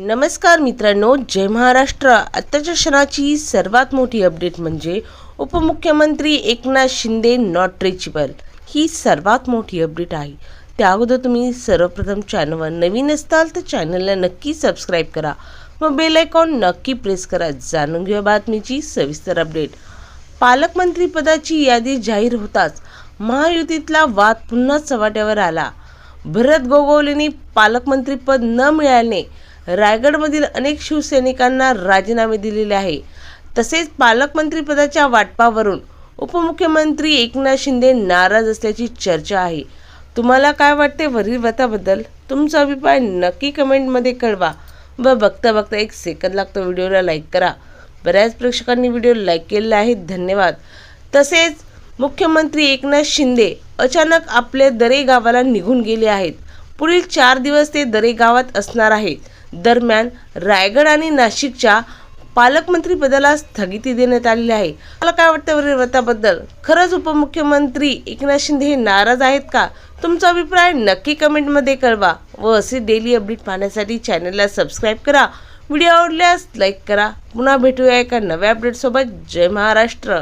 नमस्कार मित्रांनो जय महाराष्ट्र. आत्ताच्या क्षणाची सर्वात मोठी अपडेट म्हणजे उपमुख्यमंत्री एकनाथ शिंदे नॉट रिचेबल ही सर्वात मोठी अपडेट आहे. त्या अगोदर तुम्ही सर्वप्रथम चॅनलवर नवीन असताल तर चॅनलला नक्की सबस्क्राईब करा. व बेल आयकॉन नक्की प्रेस करा. जाणून घेऊया बातमीची सविस्तर अपडेट पालकमंत्रीपदाची यादी जाहीर होताच महायुतीतला वाद पुन्हा चव्हाट्यावर आला. भरत गोगोलेंनी पालकमंत्रीपद न मिळाल्याने रायगडमधील अनेक शिवसैनिकांना राजीनामे दिलेले आहे. तसेच पालकमंत्रीपदाच्या वाटपावरून उपमुख्यमंत्री एकनाथ शिंदे नाराज असल्याची चर्चा आहे. तुम्हाला काय वाटते वरील व्रताबद्दल तुमचा अभिप्राय नक्की कमेंटमध्ये कळवा व बघता बघता एक सेकंद लागतो व्हिडिओला लाईक करा. बऱ्याच प्रेक्षकांनी व्हिडिओ लाईक केलेला आहे. धन्यवाद. तसेच मुख्यमंत्री एकनाथ शिंदे अचानक आपल्या दरे गावाला निघून गेले आहेत. पुढील चार दिवस ते दरे गावात असणार आहेत. दरम्यान रायगड आणि नाशिकच्या पालकमंत्री पदाला स्थगिती देण्यात आलेली आहे. मला काय वाटतं वरील व्रताबद्दल खरंच उपमुख्यमंत्री एकनाथ शिंदे हे नाराज आहेत का? तुमचा अभिप्राय नक्की कमेंटमध्ये कळवा व असे डेली अपडेट पाहण्यासाठी चॅनलला सबस्क्राईब करा. व्हिडिओ आवडल्यास लाईक करा. पुन्हा भेटूया एका नव्या अपडेटसोबत जय महाराष्ट्र.